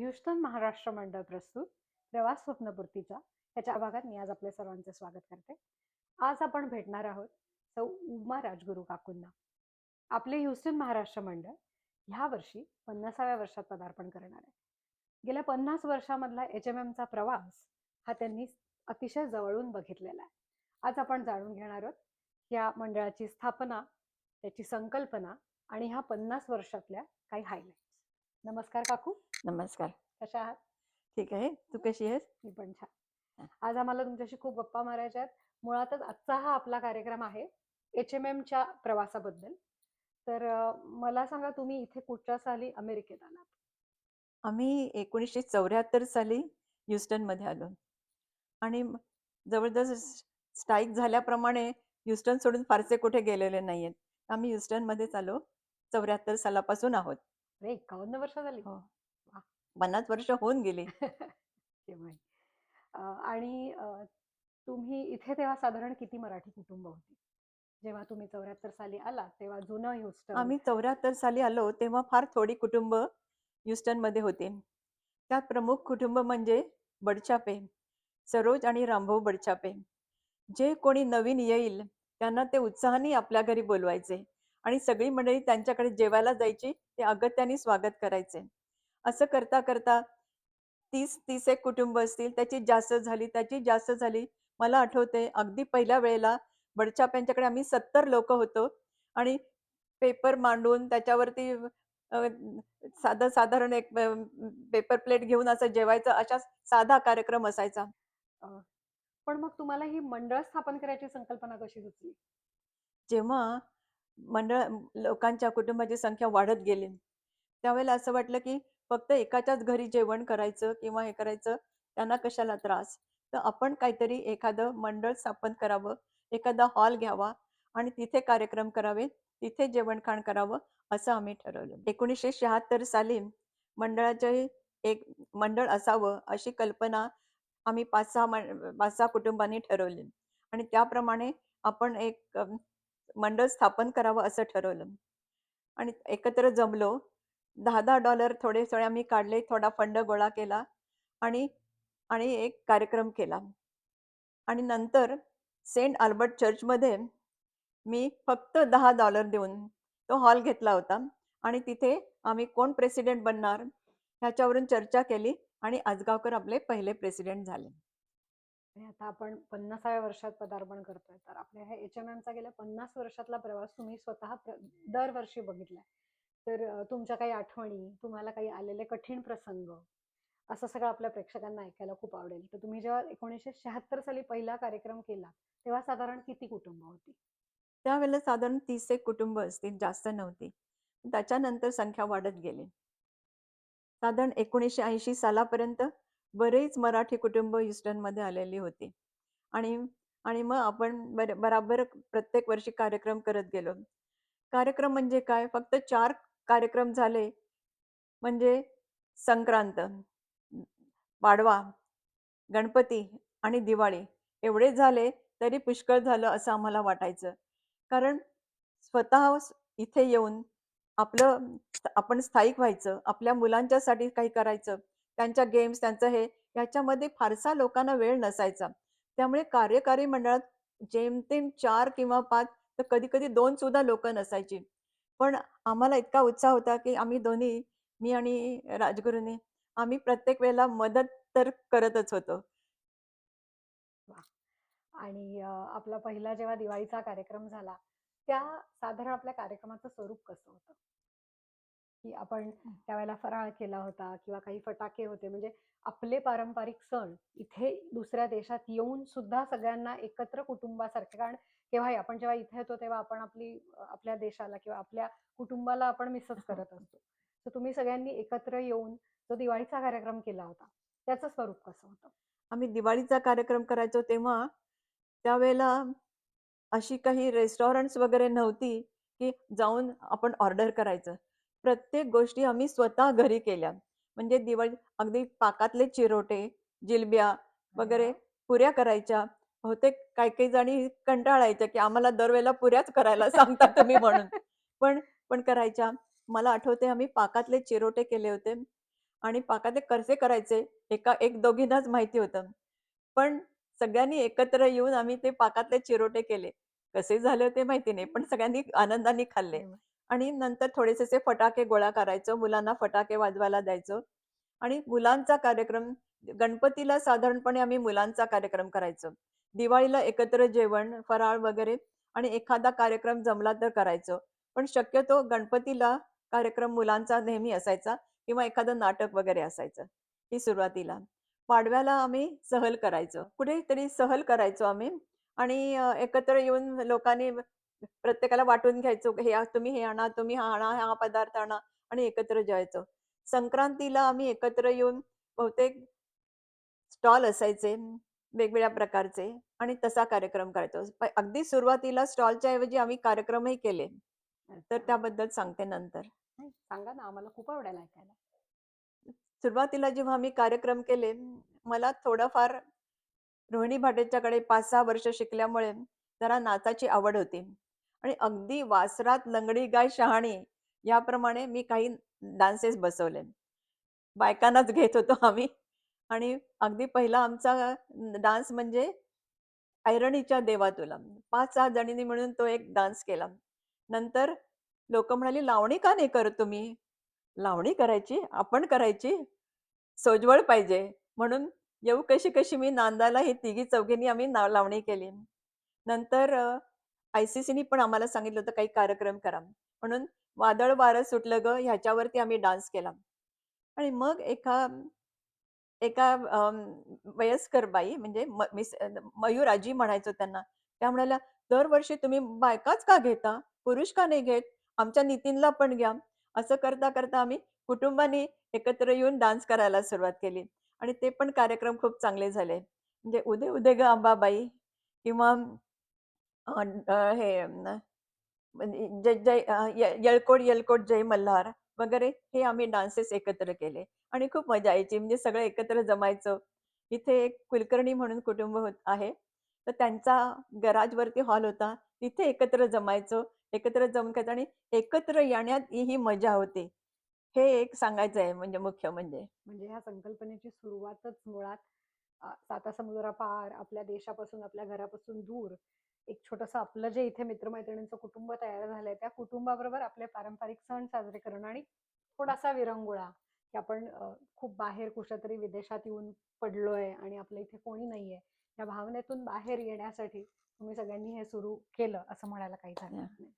Houston Maharashtra मंडळ प्रस्तुत प्रवास स्वप्नपूर्तीच्या ह्याच्या भागात मी आज आपल्या सर्वांचे स्वागत करते. आज आपण भेटणार आहोत सौ. उमा राजगुरू काकूंना. आपले ह्युस्टन महाराष्ट्र मंडळ ह्या वर्षी पन्नासाव्या वर्षात पदार्पण करणार आहे. गेल्या पन्नास वर्षामधला एच एम एमचा प्रवास हा त्यांनी अतिशय जवळून बघितलेला आहे. आज आपण जाणून घेणार आहोत या मंडळाची स्थापना त्याची संकल्पना आणि ह्या पन्नास वर्षातल्या काही हायलाइट्स नमस्कार काकू. नमस्कार. कशा आहात? ठीक आहे. तू कशी आहेस? मी पण छान. आज आम्हाला तुमच्याशी खूप गप्पा मारायच्या आहेत. मुळातच आजचा हा आपला कार्यक्रम आहे एच एम एमच्या प्रवासाबद्दल. तर मला सांगा तुम्ही इथे कुठच्या साली अमेरिकेत आलात? आम्ही एकोणीसशे चौऱ्याहत्तर साली ह्युस्टनमध्ये आलो. आणि जवळजवळ स्ट्राईक झाल्याप्रमाणे ह्युस्टन सोडून फारसे कुठे गेलेले नाहीयेत. आम्ही ह्युस्टन मध्येच आलो. चौऱ्याहत्तर सालापासून आहोत. अरे एकावन्न वर्ष झाली. हो. पन्नास वर्ष होऊन गेली. केव्हाही. अं, आणि अं, तुम्ही इथे तेव्हा साधारण किती मराठी कुटुंब होती? जेव्हा तुम्ही चौऱ्याहत्तर साली आलात तेव्हा जुनं ह्युस्टन. आम्ही चौऱ्याहत्तर साली आलो तेव्हा फार थोडी कुटुंब ह्युस्टनमध्ये होते. त्यात प्रमुख कुटुंब म्हणजे बडछापे सरोज आणि रामभाऊ बडछापे. जे कोणी नवीन येईल त्यांना ते उत्साहाने आपल्या घरी बोलवायचे आणि सगळी मंडळी त्यांच्याकडे जेवायला जायची ते अगत्याने स्वागत करायचे. असं करता करता तीस तीस एक कुटुंब असतील त्याची जास्त झाली त्याची जास्त झाली. मला आठवते अगदी पहिल्या वेळेला बडछाप्यांच्याकडे आम्ही सत्तर लोक होतो आणि पेपर मांडून त्याच्यावरती साधं साधारण एक पेपर प्लेट घेऊन असं जेवायचं अशा साधा कार्यक्रम असायचा. पण मग तुम्हाला ही मंडळ स्थापन करायची संकल्पना कशी सुचली? जेव्हा मंडळ लोकांच्या कुटुंबाची संख्या वाढत गेली त्यावेळेला असं वाटलं की फक्त एकाच्याच घरी जेवण करायचं किंवा हे करायचं त्यांना कशाला त्रास? तर आपण काहीतरी एखादं मंडळ स्थापन करावं एखादा हॉल घ्यावा आणि तिथे कार्यक्रम करावे तिथे जेवणखाण करावं असं आम्ही ठरवलं. एकोणीसशे शहात्तर साली मंडळाचे एक मंडळ असावं अशी कल्पना आम्ही पाच सहा पाच सहा कुटुंबांनी ठरवली. आणि त्याप्रमाणे आपण एक मंडळ स्थापन करावं असं ठरवलं. आणि एकत्र जमलो दहा दहा डॉलर थोडे थोडे आम्ही काढले थोडा फंड गोळा केला आणि आणि एक कार्यक्रम केला. आणि नंतर सेंट आल्बर्ट चर्चमध्ये मी फक्त दहा डॉलर देऊन तो हॉल घेतला होता आणि तिथे आम्ही कोण प्रेसिडेंट बनणार ह्याच्यावरून चर्चा केली आणि आजगावकर आपले पहिले प्रेसिडेंट झाले. आता आपण पन्नासाव्या वर्षात पदार्पण करतोय. तर आपल्या ह्या एच एम एमचा गेल्या पन्नास वर्षातला प्रवास तुम्ही स्वतः दरवर्षी बघितलाय. तर तुमच्या काही आठवणी तुम्हाला काही आलेले कठीण प्रसंग असं सगळं आपल्या प्रेक्षकांना ऐकायला खूप आवडेल. तर तुम्ही जेव्हा एकोणीसशे शहात्तर साली पहिला कार्यक्रम केला तेव्हा साधारण किती कुटुंब होती? त्यावेळेला साधारण तीस एक कुटुंब असतील जास्त नव्हती. त्याच्यानंतर संख्या वाढत गेली. साधारण एकोणीसशे ऐंशी सालापर्यंत बरेच मराठी कुटुंब ह्युस्टनमध्ये आलेली होती. आणि आणि मग आपण बर बराबर प्रत्येक वर्षी कार्यक्रम करत गेलो. कार्यक्रम म्हणजे काय? फक्त चार कार्यक्रम झाले. म्हणजे संक्रांत पाडवा गणपती आणि दिवाळी एवढे झाले तरी पुष्कळ झालं असं आम्हाला वाटायचं. कारण स्वतः इथे येऊन आपलं आपण स्थायिक व्हायचं आपल्या मुलांच्यासाठी काही करायचं त्यांच्या गेम्स त्यांचं हे ह्याच्यामध्ये फारसा लोकांना वेळ नसायचा. त्यामुळे कार्यकारी मंडळात जेमतेम चार किंवा पाच तर कधी कधी दोन सुद्धा लोक नसायची. पण आम्हाला इतका उत्साह होता की आम्ही दोन्ही मी आणि राजगुरूंनी आम्ही प्रत्येक वेळेला मदत तर करतच होतो. आणि अं, आपला पहिला जेव्हा दिवाळीचा कार्यक्रम झाला त्या साधारण आपल्या कार्यक्रमाचं स्वरूप कसं होतं? की आपण त्यावेळेला फराळ केला होता किंवा काही फटाके होते म्हणजे आपले पारंपरिक सण इथे दुसऱ्या देशात येऊन सुद्धा सगळ्यांना एकत्र कुटुंबासारखे कारण केव्हाही आपण जेव्हा इथे येतो तेव्हा आपण आपली आपल्या देशाला किंवा आपल्या कुटुंबाला आपण मिसच करत असतो. तर तुम्ही सगळ्यांनी एकत्र येऊन जो दिवाळीचा कार्यक्रम केला होता त्याचं स्वरूप कसं होतं? आम्ही दिवाळीचा कार्यक्रम करायचो तेव्हा त्यावेळेला अशी काही रेस्टॉरंट्स वगैरे नव्हती की जाऊन आपण ऑर्डर करायचं. प्रत्येक गोष्टी आम्ही स्वतः घरी केल्या. म्हणजे दिवाळी अगदी पाकातले चिरोटे जिलब्या वगैरे. पुऱ्या करायच्या बहुतेक काही काही जणी कंटाळायच्या की आम्हाला दरवेळेला पुऱ्याच करायला सांगता तुम्ही म्हणून पण पण करायच्या मला आठवते आम्ही पाकातले चिरोटे केले होते आणि पाका ते कसे करायचे एका एक दोघींनाच माहिती होतं. पण सगळ्यांनी एकत्र येऊन आम्ही ते पाकातले चिरोटे केले. कसे झाले ते माहिती नाही, पण सगळ्यांनी आनंदाने खाल्ले. आणि नंतर थोडेसे फटाके गोळा करायचो. मुलांना फटाके वाजवायला द्यायचो आणि मुलांचा कार्यक्रम गणपतीला साधारणपणे आम्ही मुलांचा कार्यक्रम करायचो. दिवाळीला एकत्र जेवण, फराळ वगैरे आणि एखादा कार्यक्रम जमला तर करायचो. पण शक्यतो गणपतीला कार्यक्रम मुलांचा नेहमी असायचा किंवा एखादं नाटक वगैरे असायचं, ही सुरुवातीला. पाडव्याला आम्ही सहल करायचो. कुठेतरी सहल करायचो आम्ही आणि एकत्र येऊन लोकांनी प्रत्येकाला वाटून घ्यायचो. हे तुम्ही हे आणा, तुम्ही हा आणा, हा पदार्थ आणा आणि एकत्र जेवायचो. संक्रांतीला आम्ही एकत्र येऊन बहुतेक स्टॉल असायचे वेगवेगळ्या प्रकारचे आणि तसा कार्यक्रम करायचो. अगदी सुरुवातीला स्टॉलच्या ऐवजी आम्ही कार्यक्रमही केले. तर. त्याबद्दल सांगते नंतर. सांगा ना आम्हाला खूप आवडेल ऐकायला. सुरुवातीला जेव्हा आम्ही कार्यक्रम केले, मला थोडंफार रोहिणी भाटेच्याकडे 5-6 वर्ष शिकल्यामुळे जरा नाचाची आवड होती आणि अगदी वासरात लंगडी गाय शहाणी याप्रमाणे मी काही डान्सेस बसवले. बायकांनाच घेत होतो आम्ही आणि अगदी पहिला आमचा डान्स म्हणजे ऐरणीच्या देवा तुला. 5-6 जणींनी मिळून तो एक डान्स केला. नंतर लोक म्हणाली, "लावणी का नाही करत तुम्ही?" लावणी करायची? आपण करायची? सोज्वळ पाहिजे. म्हणून येऊ कशी-कशी मी नांदायला ही तिघी-चौघींनी आम्ही ना लावणी केली. नंतर आयसीसीनी पण आम्हाला सांगितलं होतं काही कार्यक्रम करा. म्हणून वादळ वारं सुटलं ग ह्याच्यावरती आम्ही डान्स केला. आणि मग एका एका वयस्कर बाई म्हणजे मिस मयूराजी म्हणायचो त्यांना. त्या म्हणाल्या, "दरवर्षी तुम्ही बायकाच का घेता? पुरुष का नाही घेत? आमच्या नितीनला पण घ्या." असं करता-करता आम्ही कुटुंबाने एकत्र येऊन डान्स करायला सुरुवात केली आणि ते पण कार्यक्रम खूप चांगले झाले. म्हणजे "उदे उदे ग अंबाबाई" किंवा अ, अ, हे म्हणजे जय जय अ, य "येळकोट येळकोट जय मल्हार" वगैरे हे आम्ही डान्सेस एकत्र केले आणि खूप मजा यायची. म्हणजे सगळं एकत्र जमायचो. इथे एक कुलकर्णी म्हणून कुटुंब होत आहे. तर त्यांचा गराजवरती हॉल होता. तिथे एकत्र जमायचो. एकत्र जमून आणि एकत्र येण्यात ही मजा होती. हे एक सांगायचं आहे म्हणजे मुख्य म्हणजे. म्हणजे ह्या संकल्पनेची सुरुवातच मुळात अ, सातासमुद्रापार आपल्या देशापासून, आपल्या घरापासून दूर एक छोटंसं आपलं जे इथे मित्र-मैत्रिणींचं कुटुंब तयार झालंय, त्या कुटुंबाबरोबर आपले पारंपरिक सण साजरे करणं आणि थोडासा विरंगुळा, की आपण खूप बाहेर कुठेतरी विदेशात येऊन पडलोय आणि आपल्या इथे कोणी नाहीये. या भावनेतून बाहेर येण्यासाठी तुम्ही सगळ्यांनी हे सुरू केलं, असं म्हणायला काहीच हरकत नाही.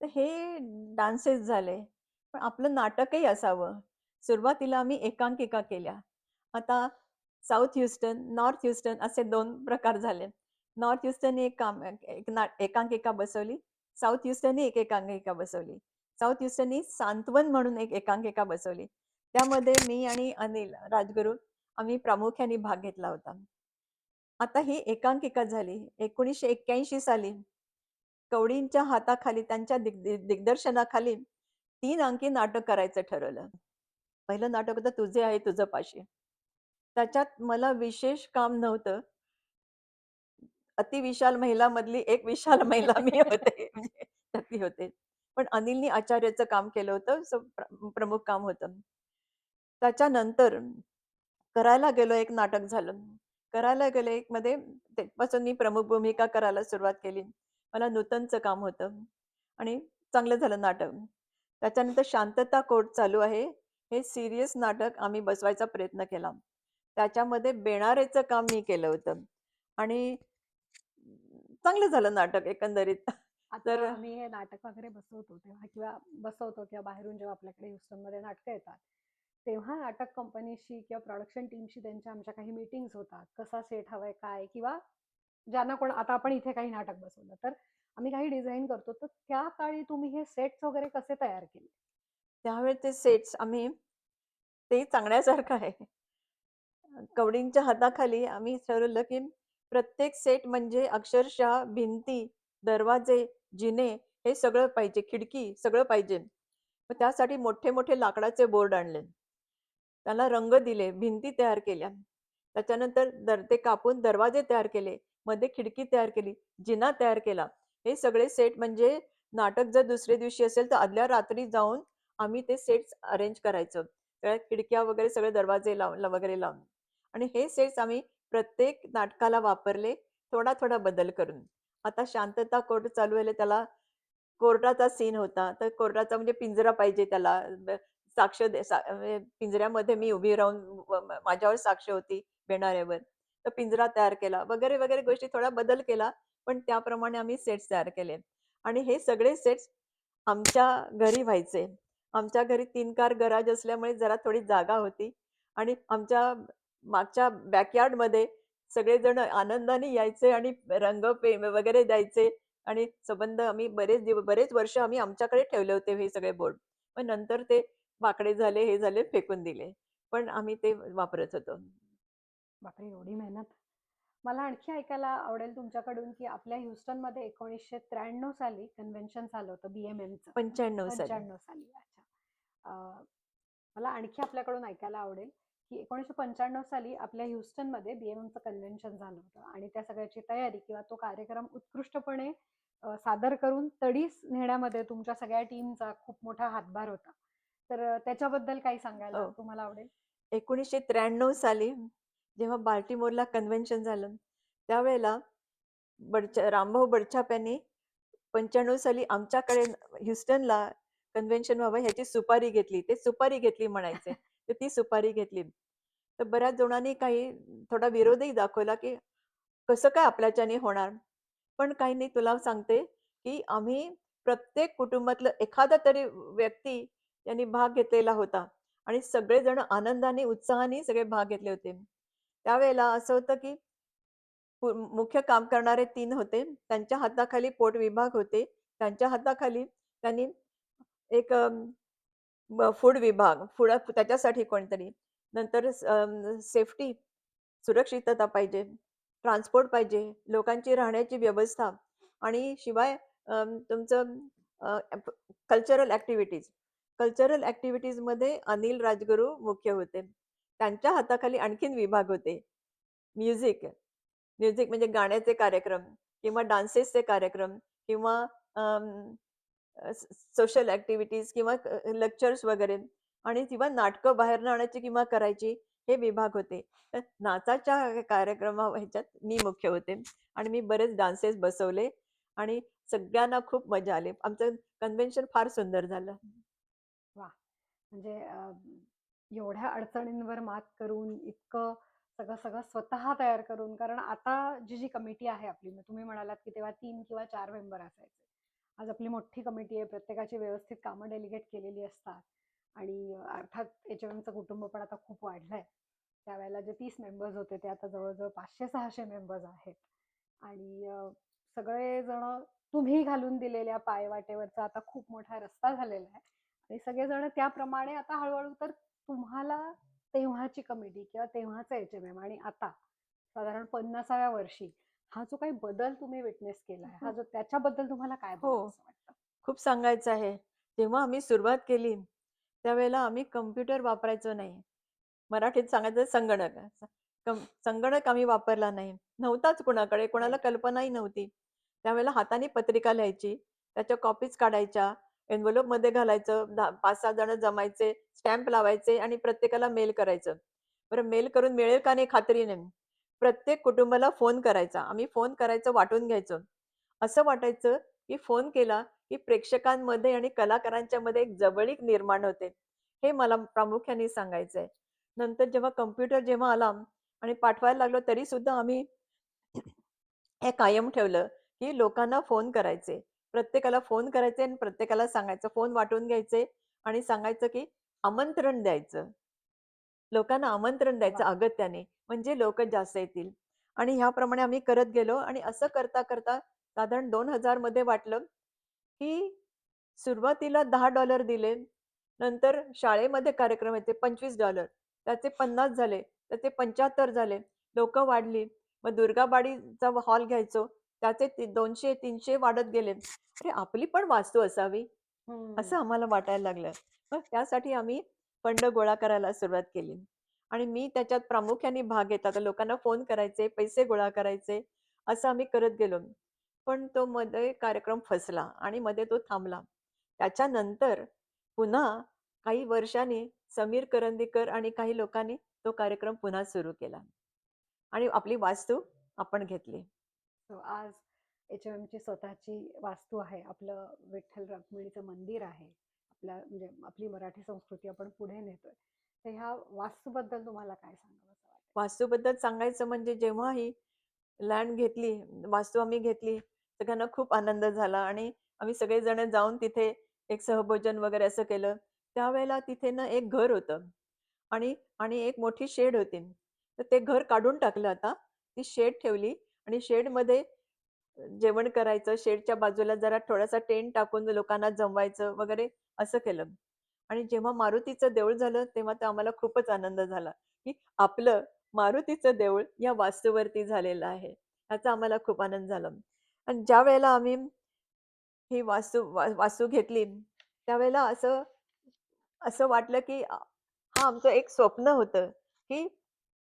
तर हे डान्सेस झाले. पण आपलं नाटकही असावं. सुरुवातीला आम्ही एकांकिका केल्या. आता साउथ ह्युस्टन, नॉर्थ ह्युस्टन असे 2 प्रकार झाले. नॉर्थ ह्युस्टननी एक काम एक ना एकांकिका बसवली. साऊथ ह्युस्टननी एक एकांकिका बसवली. साऊथ ह्युस्टननी सांत्वन म्हणून एक एकांकिका बसवली. त्यामध्ये मी आणि अनिल राजगुरू आम्ही प्रामुख्याने भाग घेतला होता. आता ही एकांकिका झाली. 1981 साली कवडींच्या हाताखाली त्यांच्या दिग्दर्शनाखाली तीन अंकी नाटक करायचं ठरवलं. पहिलं नाटक होतं तुझे आहे तुझं पाशी. त्याच्यात मला विशेष काम नव्हतं. अतिविशाल महिलामधली एक विशाल महिला मी होते. म्हणजे त्यातली होते. पण अनिलनी आचार्याचं काम केलं होतं. सो प्र प्रमुख काम होतं. त्याच्यानंतर करायला गेलो एक नाटक झालं. करायला गेलो एक मध्ये तेव्हापासून मी प्रमुख भूमिका करायला सुरुवात केली. मला नूतनचं काम होतं आणि चांगलं झालं नाटक. त्याच्यानंतर शांतता कोर्ट चालू आहे. हे सीरियस नाटक आम्ही बसवायचा प्रयत्न केला. त्याच्यामध्ये बेणारेचं काम मी केलं होतं आणि चांगलं झालं नाटक एकंदरीत. तर आम्ही हे नाटक वगैरे बसवतो तेव्हा किंवा बसवतो किंवा बाहेरून जेव्हा आपल्याकडे ह्युस्टनमध्ये नाटकं येतात, तेव्हा नाटक कंपनीशी किंवा प्रोडक्शन टीमशी त्यांच्या आमच्या काही मीटिंग्स होतात. कसा सेट हवाय काय किंवा ज्यांना कोण आता आपण इथे काही नाटक बसवलं, तर आम्ही काही डिझाइन करतो. तर त्या काळी तुम्ही हे सेट्स वगैरे कसे तयार केले? त्यावेळेचे सेट्स आम्ही ते सांगण्यासारखं आहे. कवडींच्या हाताखाली आम्ही ठरवलं, की प्रत्येक सेट म्हणजे अक्षरशः भिंती, दरवाजे, जिने हे सगळं पाहिजे, खिडकी सगळं पाहिजे. मग त्यासाठी मोठे-मोठे लाकडाचे बोर्ड आणले. त्याला रंग दिले, भिंती तयार केल्या. त्याच्यानंतर दर ते कापून दरवाजे तयार केले, मध्ये खिडकी तयार केली, जिना तयार केला. हे सगळे सेट म्हणजे नाटक जर दुसऱ्या दिवशी असेल, तर आदल्या रात्री जाऊन आम्ही ते सेट्स अरेंज करायचो. खिडक्या वगैरे सगळे दरवाजे लावून वगैरे लावून आणि हे सेट्स आम्ही प्रत्येक नाटकाला वापरले थोडा थोडा बदल करून. आता शांतता कोर्ट चालू आहे त्याला कोर्टाचा सीन होता. तर कोर्टाचा म्हणजे पिंजरा पाहिजे त्याला. साक्ष दे सा- म्हणजे पिंजऱ्यामध्ये मी उभी राहून माझ्यावर साक्ष होती भेणाऱ्यावर. तर पिंजरा तयार केला. वगैरे वगैरे गोष्टी थोडा बदल केला पण त्याप्रमाणे आम्ही सेट्स तयार केले. आणि हे सगळे सेट्स आमच्या घरी व्हायचे. आमच्या घरी तीन कार गराज असल्यामुळे जरा थोडी जागा होती. आणि आमच्या मागच्या बॅकयार्डमध्ये सगळेजण आनंदाने यायचे आणि रंग पे वगैरे द्यायचे. आणि संबंध आम्ही बरेच दिवस बरेच वर्ष आम्ही आमच्याकडे ठेवले होते हे सगळे बोर्ड. पण नंतर ते वाकडे झाले हे झाले फेकून दिले. पण आम्ही ते वापरत होतो. बापरे! एवढी मेहनत. मला आणखी ऐकायला आवडेल तुमच्याकडून की आपल्या ह्युस्टनमध्ये एकोणीसशे त्र्याण्णव साली कन्व्हेन्शन झालं होतं बीएमएमचं पंच्याण्णव साली. पंच्याण्णव साली अच्छा. मला आणखी आपल्याकडून ऐकायला आवडेल. की एकोणीसशे पंच्याण्णव साली आपल्या ह्युस्टनमध्ये बीएमएमचं कन्व्हेन्शन झालं होतं. आणि त्या सगळ्याची तयारी किंवा तो कार्यक्रम उत्कृष्टपणे सादर करून तडीस नेण्यामध्ये तुमच्या सगळ्या टीमचा खूप मोठा हातभार होता. तर त्याच्याबद्दल काही सांगायला हो. तुम्हाला आवडेल? एकोणीसशे त्र्याण्णव साली जेव्हा बाल्टिमोरला कन्व्हेन्शन झालं त्यावेळेला बडच्या रामभाऊ बडछाप यांनी पंच्याण्णव साली आमच्याकडे ह्युस्टनला कन्व्हेन्शन व्हावं ह्याची सुपारी घेतली. ते सुपारी घेतली म्हणायचे. तर ती सुपारी घेतली. तर बऱ्याच जणांनी काही थोडा विरोधही दाखवला की कसं काय आपल्याच्याने होणार? पण काही नाही तुला सांगते की आम्ही प्रत्येक कुटुंबातलं एखादा तरी व्यक्ती यांनी भाग घेतलेला होता आणि सगळेजण आनंदाने उत्साहाने सगळे भाग घेतले होते. त्यावेळेला असं होतं की मुख्य काम करणारे तीन होते. त्यांच्या हाताखाली पोट विभाग होते. त्यांच्या हाताखाली त्यांनी एक फूड विभाग फूड त्याच्यासाठी कोणतरी. नंतर सेफ्टी सुरक्षितता पाहिजे ट्रान्सपोर्ट पाहिजे लोकांची राहण्याची व्यवस्था आणि शिवाय तुमचं कल्चरल ॲक्टिव्हिटीज कल्चरल ॲक्टिव्हिटीजमध्ये अनिल राजगुरू मुख्य होते. त्यांच्या हाताखाली आणखीन विभाग होते. म्युझिक म्युझिक म्हणजे गाण्याचे कार्यक्रम किंवा डान्सेसचे कार्यक्रम किंवा सोशल ॲक्टिव्हिटीज किंवा लेक्चर्स वगैरे आणि किंवा नाटकं बाहेर आणायची किंवा करायची हे विभाग होते. तर नाचाच्या कार्यक्रमा ह्याच्यात मी मुख्य होते आणि मी बरेच डान्सेस बसवले आणि सगळ्यांना खूप मजा आली. आमचं कन्व्हेन्शन फार सुंदर झालं. म्हणजे एवढ्या अडचणींवर मात करून इतकं सगळं सगळं स्वतः तयार करून कारण आता जी जी कमिटी आहे आपली तुम्ही म्हणालात की तेव्हा तीन किंवा चार मेंबर असायचे. आज आपली मोठी कमिटी आहे प्रत्येकाची व्यवस्थित कामं डेलिगेट केलेली असतात आणि अर्थात एच एमचं कुटुंब पण आता खूप वाढलंय. त्यावेळेला जे तीस मेंबर्स होते ते आता जवळजवळ पाचशे सहाशे मेंबर्स आहेत. आणि सगळेजण तुम्ही घालून दिलेल्या पायवाटेवरचा आता खूप मोठा रस्ता झालेला आहे. आणि सगळेजण त्याप्रमाणे आता हळूहळू तर तुम्हाला तेव्हाची कमिटी किंवा तेव्हाचं एच एम एम आणि आता साधारण पन्नासाव्या वर्षी हा जो काही बदल तुम्ही विटनेस केलाय हा जो त्याच्याबद्दल तुम्हाला काय हो. खूप सांगायचं आहे. जेव्हा आम्ही सुरुवात केली त्यावेळेला आम्ही कम्प्युटर वापरायचो नाही. मराठीत सांगायचं संगणक. संगणक आम्ही वापरला नाही. नव्हताच कुणाकडे कोणाला कल्पनाही नव्हती. त्यावेळेला हाताने पत्रिका लिहायची त्याच्या कॉपीज काढायच्या envelope मध्ये घालायचं दहा पाच सहा जण जमायचे स्टॅम्प लावायचे आणि प्रत्येकाला मेल करायचं. बरं मेल करून मिळेल का नाही खात्री नाही प्रत्येक कुटुंबाला फोन करायचा. आम्ही फोन करायचं वाटून घ्यायचो. असं वाटायचं की फोन केला की प्रेक्षकांमध्ये आणि कलाकारांच्या मध्ये एक जवळीक निर्माण होते. हे मला प्रामुख्याने सांगायचं आहे नंतर जेव्हा कम्प्युटर जेव्हा आला आणि पाठवायला लागलो तरी सुद्धा आम्ही हे कायम ठेवलं की लोकांना फोन करायचे. प्रत्येकाला फोन करायचे आणि प्रत्येकाला सांगायचं. फोन वाटून घ्यायचे आणि सांगायचं की आमंत्रण द्यायचं. लोकांना आमंत्रण द्यायचं. अगत्याने. म्हणजे लोक जास्त येतील. आणि ह्याप्रमाणे आम्ही करत गेलो आणि असं करता करता साधारण दोन हजारमध्ये वाटलं की सुरुवातीला दहा डॉलर दिले नंतर शाळेमध्ये कार्यक्रम येते पंचवीस डॉलर त्याचे पन्नास झाले त्याचे पंच्याहत्तर झाले लोक वाढली. मग दुर्गाबाडीचा हॉल घ्यायचो त्याचे दोनशे तीनशे वाढत गेले. अरे आपली पण वास्तू असावी असं आम्हाला वाटायला लागलं. मग त्यासाठी आम्ही फंड गोळा करायला सुरुवात केली. आणि मी त्याच्यात प्रामुख्याने भाग घेतला तर लोकांना फोन करायचे पैसे गोळा करायचे असं आम्ही करत गेलो. पण तो मध्ये कार्यक्रम फसला आणि मध्ये तो थांबला. त्याच्यानंतर पुन्हा काही वर्षांनी समीर करंदीकर आणि काही लोकांनी तो कार्यक्रम पुन्हा सुरू केला. आणि आपली वास्तू आपण घेतली. आज एच एम ची स्वतःची वास्तू आहे. आपलं विठ्ठल रखुमाईचं मंदिर आहे. आपल्या म्हणजे आपली मराठी संस्कृती आपण पुढे नेतोय. तर ह्या वास्तूबद्दल तुम्हाला काय सांगावं असं वाटतं वास्तूबद्दल सांगायचं म्हणजे जेव्हा ही लँड घेतली वास्तू आम्ही घेतली सगळ्यांना खूप आनंद झाला आणि आम्ही सगळेजण जाऊन तिथे एक सहभोजन वगैरे असं केलं. त्यावेळेला तिथे ना एक घर होतं आणि आणि एक मोठी शेड होती. तर ते घर काढून टाकलं आता. ती शेड ठेवली आणि शेडमध्ये जेवण करायचं शेडच्या बाजूला जरा थोडासा टेंट टाकून लोकांना जमवायचं वगैरे असं केलं. आणि जेव्हा मारुतीचं देऊळ झालं तेव्हा तर आम्हाला खूपच आनंद झाला की आपलं मारुतीचं देऊळ या वास्तूवरती झालेलं आहे. याचा आम्हाला खूप आनंद झाला. आणि ज्या वेळेला आम्ही ही वास्तू वा- वास्तू घेतली त्यावेळेला असं असं वाटलं की हा आमचं एक स्वप्न होतं की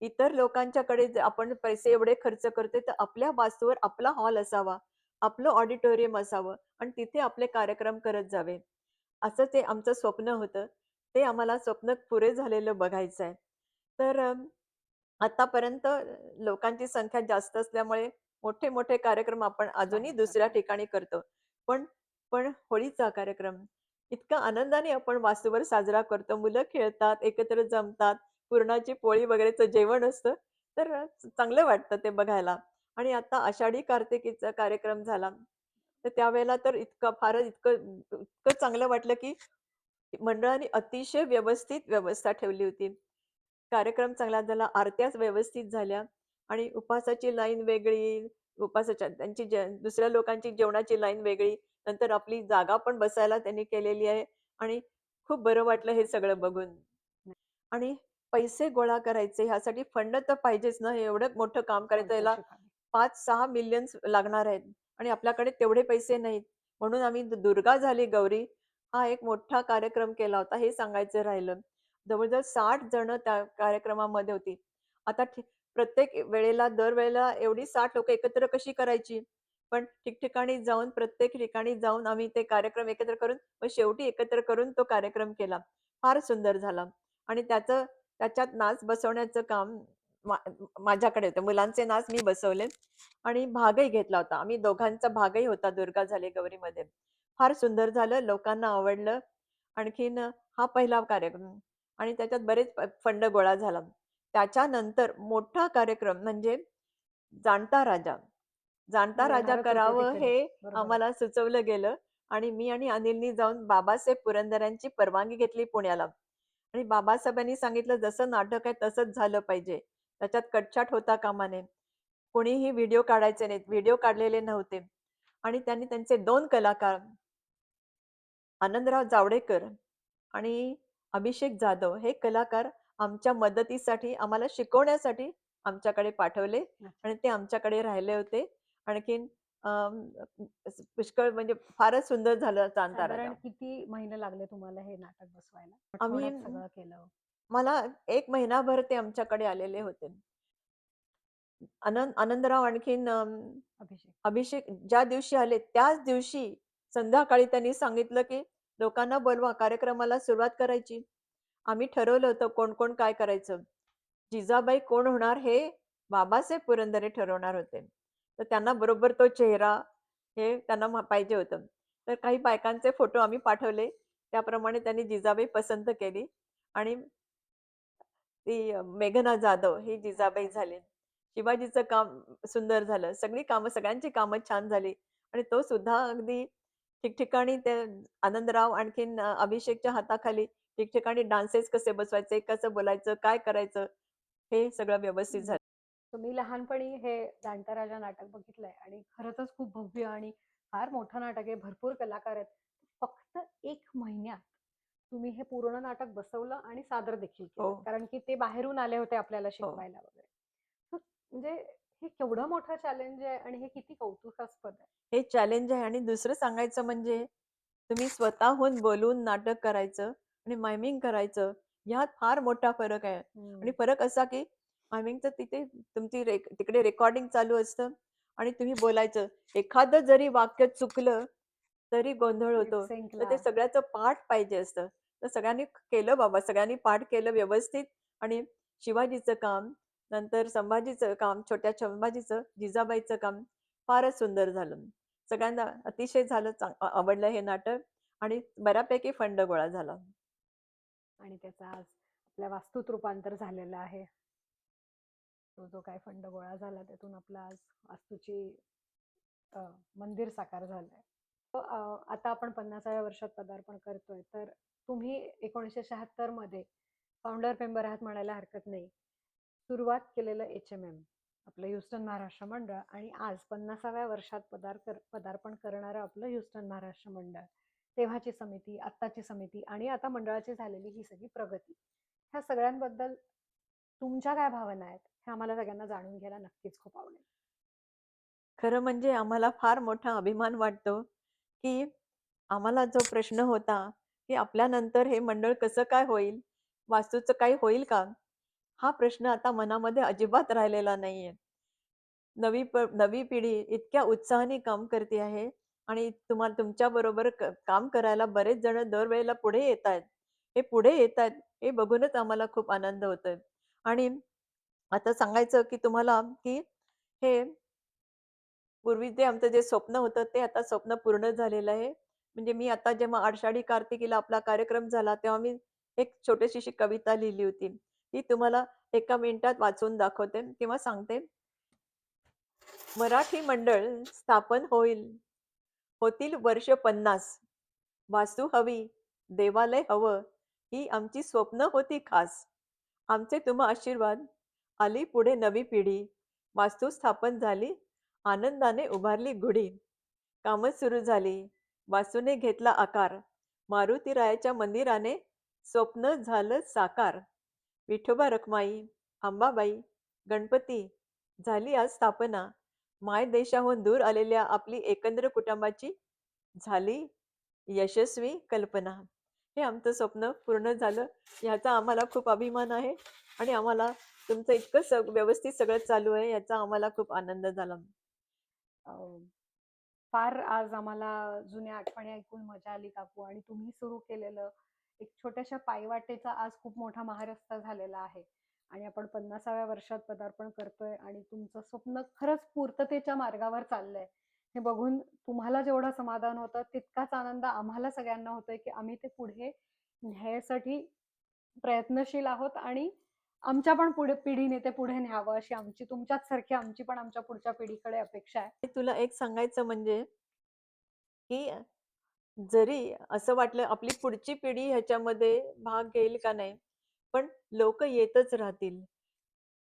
इतर लोकांच्याकडे आपण पैसे एवढे खर्च करतोय तर आपल्या वास्तूवर आपला हॉल असावा आपलं ऑडिटोरियम असावं आणि तिथे आपले कार्यक्रम करत जावे. असं ते आमचं स्वप्न होतं. ते आम्हाला स्वप्न पुरे झालेलं बघायचं आहे. तर आतापर्यंत लोकांची संख्या जास्त असल्यामुळे मोठे मोठे कार्यक्रम आपण अजूनही दुसऱ्या. ठिकाणी करतो. पण पण होळीचा कार्यक्रम इतका आनंदाने आपण वास्तूवर साजरा करतो. मुलं खेळतात एकत्र जमतात पुरणाची पोळी वगैरेचं जेवण असतं. तर चांगलं वाटतं ते बघायला. आणि आता आषाढी कार्तिकीचा कार्यक्रम झाला. तर त्यावेळेला तर इतकं फारच इतकं इतकं चांगलं वाटलं की मंडळाने अतिशय व्यवस्थित व्यवस्था ठेवली होती. कार्यक्रम चांगला झाला आरत्याच व्यवस्थित झाल्या आणि उपासाची लाईन वेगळी उपासाच्या त्यांची जे दुसऱ्या लोकांची जेवणाची लाईन वेगळी नंतर आपली जागा पण बसायला त्यांनी केलेली आहे आणि खूप बरं वाटलं हे सगळं बघून. आणि पैसे गोळा करायचे ह्यासाठी फंड तर पाहिजेच ना एवढं मोठं काम करायचं याला पाच सहा मिलियन्स लागणार आहेत. आणि आपल्याकडे तेवढे पैसे नाहीत. म्हणून आम्ही दुर्गा झाली गौरी. हा एक मोठा कार्यक्रम केला होता हे सांगायचं राहिलं. जवळजवळ साठ जण त्या कार्यक्रमामध्ये होती. आता प्रत्येक वेळेला दरवेळेला एवढी साठ लोक एकत्र कशी करायची? पण ठिकठिकाणी जाऊन प्रत्येक ठिकाणी जाऊन आम्ही ते कार्यक्रम एकत्र करून व शेवटी एकत्र करून तो कार्यक्रम केला. फार सुंदर झाला. आणि त्याचं त्याच्यात नाच बसवण्याचं काम माझ्याकडे होतं. मुलांचे नाच मी बसवले आणि भागही घेतला होता. आम्ही दोघांचा भागही होता दुर्गा झाले गौरीमध्ये. फार सुंदर झालं लोकांना आवडलं. आणखीन हा पहिला कार्यक्रम आणि त्याच्यात बरेच फंड गोळा झाला. त्याच्यानंतर मोठा कार्यक्रम म्हणजे जाणता राजा. जाणता राजा करावं. हे. आम्हाला सुचवलं गेलं आणि मी आणि अनिलनी जाऊन बाबासाहेब पुरंदरांची परवानगी घेतली पुण्याला. आणि बाबासाहेबांनी सांगितलं जसं नाटक आहे तसंच झालं पाहिजे. त्याच्यात कटछाट होता कामा नये कोणीही व्हिडिओ काढायचे नाहीत व्हिडिओ काढलेले नव्हते. आणि त्यांनी त्यांचे दोन कलाकार आनंदराव जावडेकर आणि अभिषेक जाधव हे कलाकार आमच्या मदतीसाठी आम्हाला शिकवण्यासाठी आमच्याकडे पाठवले आणि ते आमच्याकडे राहिले होते. आणखीन पुष्कळ म्हणजे फारच सुंदर झालं किती महिने लागले तुम्हाला हे नाटक बसवायला? आम्ही- केलं. मला एक महिनाभर ते आमच्याकडे आलेले होते. आनंद आनंदराव आणखीन अभिषेक. अभिषेक ज्या दिवशी आले त्याच दिवशी संध्याकाळी त्यांनी सांगितलं की लोकांना बोलवा कार्यक्रमाला सुरुवात करायची. आम्ही ठरवलं होतं कोण कोण काय करायचं. जिजाबाई कोण होणार हे बाबासाहेब पुरंदरे ठरवणार होते. तर त्यांना बरोबर तो चेहरा हे त्यांना पाहिजे होतं. तर काही बायकांचे फोटो आम्ही पाठवले. त्याप्रमाणे त्यांनी जिजाबाई पसंत केली आणि ती मेघना जाधव ही जिजाबाई झाली. शिवाजीचं काम सुंदर झालं. सगळी कामं सगळ्यांची कामं छान झाली. आणि तो सुद्धा अगदी ठिकठिकाणी ते आनंदराव आणखीन अभिषेकच्या हाताखाली ठिकठिकाणी डान्सेस कसे बसवायचे कसं बोलायचं काय करायचं हे सगळं व्यवस्थित झालं. मी लहानपणी हे जाणता राजा नाटक बघितलंय आणि खरंच खूप भव्य आणि फार मोठं नाटक आहे. भरपूर कलाकार आहेत. फक्त एक महिन्यात तुम्ही हे पूर्ण नाटक बसवलं आणि सादर देखील केलं. हो. कारण की ते बाहेरून आले होते आपल्याला शिकवायला वगैरे. तर म्हणजे हे केवढं मोठं चॅलेंज आहे आणि हे किती कौतुकास्पद आहे. हे चॅलेंज आहे आणि दुसरं सांगायचं म्हणजे तुम्ही स्वतःहून बोलून नाटक करायचं आणि मायमिंग करायचं यात फार मोठा फरक आहे. आणि फरक असा की मायमिंगचं तिथे तुमची रे तिकडे रेकॉर्डिंग चालू असतं आणि तुम्ही बोलायचं. एखादं जरी वाक्य चुकलं तरी गोंधळ होतो तर ते. सगळ्याचं पाठ पाहिजे असतं तर सगळ्यांनी केलं बाबा, सगळ्यांनी पाठ केलं व्यवस्थित आणि शिवाजीचं काम, नंतर संभाजीचं काम, छोट्या संभाजीचं, जिजाबाईचं काम फारच सुंदर झालं. सगळ्यांना अतिशय झालं आवडलं हे नाटक आणि बऱ्यापैकी फंड गोळा झाला. आणि त्याचं आज आपल्या वास्तूत रूपांतर झालेलं आहे. तो जो काही फंड गोळा झाला त्यातून आपलं आज वास्तूची मंदिर साकार झालंय. आता आपण 50व्या वर्षात पदार्पण करतोय, तर तुम्ही 1976 मध्ये फाउंडर मेंबर आहात म्हणायला हरकत नाही. सुरुवात केलेलं एच-एम-एम, आपलं ह्युस्टन महाराष्ट्र मंडळ आणि आज 50व्या वर्षात पदार कर पदार्पण करणारं आपलं ह्युस्टन महाराष्ट्र मंडळ. तेव्हाची समिती, आत्ताची समिती आणि आता मंडळाची झालेली ही सगळी प्रगती. ह्या सगळ्यांबद्दल तुमच्या काय भावना आहेत? हे आम्हाला सगळ्यांना जाणून घ्यायला नक्कीच खूप आवडेल. खरं म्हणजे आम्हाला फार मोठा अभिमान वाटतो, की आम्हाला जो प्रश्न होता, की आपल्यानंतर हे मंडळ कसं काय होईल? वास्तूचं काही होईल का? हा प्रश्न आता मनामध्ये अजिबात राहिलेला नाहीये. नवी प नवी पिढी इतक्या उत्साहाने काम करते आहे आणि तुम्हाला तुमच्या बरोबर काम करायला बरेच जण दरवेळेला पुढे येतायत. हे पुढे येतायत हे बघूनच आम्हाला खूप आनंद होतोय. आणि आता सांगायचं की तुम्हाला, की हे पूर्वी जे आमचं जे स्वप्न होतं, ते आता स्वप्न पूर्ण झालेलं आहे. म्हणजे मी आता जेव्हा आषाढी कार्तिकीला आपला कार्यक्रम झाला, तेव्हा मी एक छोटीशीशी कविता लिहिली होती. ती तुम्हाला एका मिनिटात वाचून दाखवते किंवा सांगते. मराठी मंडळ स्थापन होईल. होतील वर्ष 50. वास्तू हवी, देवालय हवं, ही आमची स्वप्न होती खास. आमचे तुम्हा आशीर्वाद, आली पुढे नवी पिढी. वास्तू स्थापन झाली, आनंदाने उभारली गुढी. कामं सुरू झाली, वासूने घेतला आकार. मारुतीरायाच्या मंदिराने स्वप्न झालं साकार. विठोबा रखमाई, अंबाबाई, गणपती झाली आज स्थापना. मायदेशाहून दूर आलेल्या आपली एकंदर कुटुंबाची झाली यशस्वी कल्पना. हे आमचं स्वप्न पूर्ण झालं, ह्याचा आम्हाला खूप अभिमान आहे आणि आम्हाला तुमचं इतकं स व्यवस्थित सगळं चालू आहे, याचा आम्हाला खूप आनंद झाला. फार आज आम्हाला जुन्या आठवणी ऐकून मजा आली काकू आणि तुम्ही सुरू केलेलं एक छोट्याशा पायवाटेचा आज खूप मोठा महारस्ता झालेला आहे आणि आपण 50व्या वर्षात पदार्पण करतोय आणि तुमचं स्वप्न खरंच पूर्ततेच्या मार्गावर चाललंय. हे बघून तुम्हाला जेवढं समाधान होतं, तितकाच आनंद आम्हाला सगळ्यांना होतोय, की आम्ही ते पुढे न्यायासाठी प्रयत्नशील आहोत आणि आमच्या पण पुढे पिढीने ते पुढे न्यावं अशी आमची तुमच्याच सारखी आमची पण आमच्या पुढच्या पिढीकडे अपेक्षा आहे. तुला एक सांगायचं म्हणजे की जरी असं वाटलं आपली पुढची पिढी ह्याच्यामध्ये भाग घेईल का नाही, पण लोकं येतच राहतील.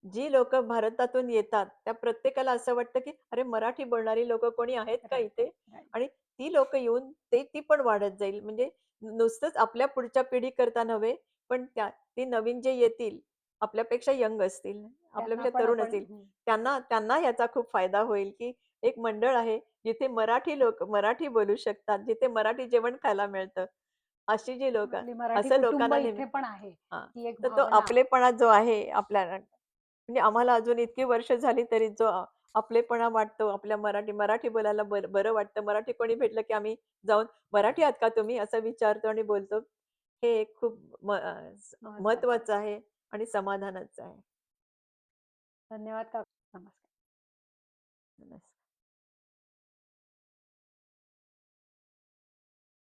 जी लोकं भारतातून येतात, त्या प्रत्येकाला असं वाटतं, की अरे मराठी बोलणारी लोकं कोणी आहेत का इथे? आणि ती लोकं येऊन ते ती पण वाढत जाईल. म्हणजे नुसतंच आपल्या पुढच्या पिढीकरता नव्हे, पण त्या ती नवीन जे येतील, आपल्यापेक्षा यंग असतील, आपल्यापेक्षा पण तरुण असतील. त्यांना त्यांना याचा खूप फायदा होईल, की एक मंडळ आहे, जिथे मराठी लोक मराठी बोलू शकतात, जिथे मराठी जेवण खायला मिळतं. अशी जी लोकं असं लोकांना पण आहे. तर तो आपलेपणा जो आहे आपल्याला म्हणजे आम्हाला अजून इतकी वर्ष झाली तरी जो आपलेपणा वाटतो, आपल्या मराठी मराठी बोलायला बरं वाटतं. मराठी कोणी भेटलं, की आम्ही जाऊन "मराठी आहात का तुम्ही?" असं विचारतो आणि बोलतो. हे खूप महत्वाचं आहे. आणि समाधानच आहे. धन्यवाद का? नमस्कार. नमस्कार.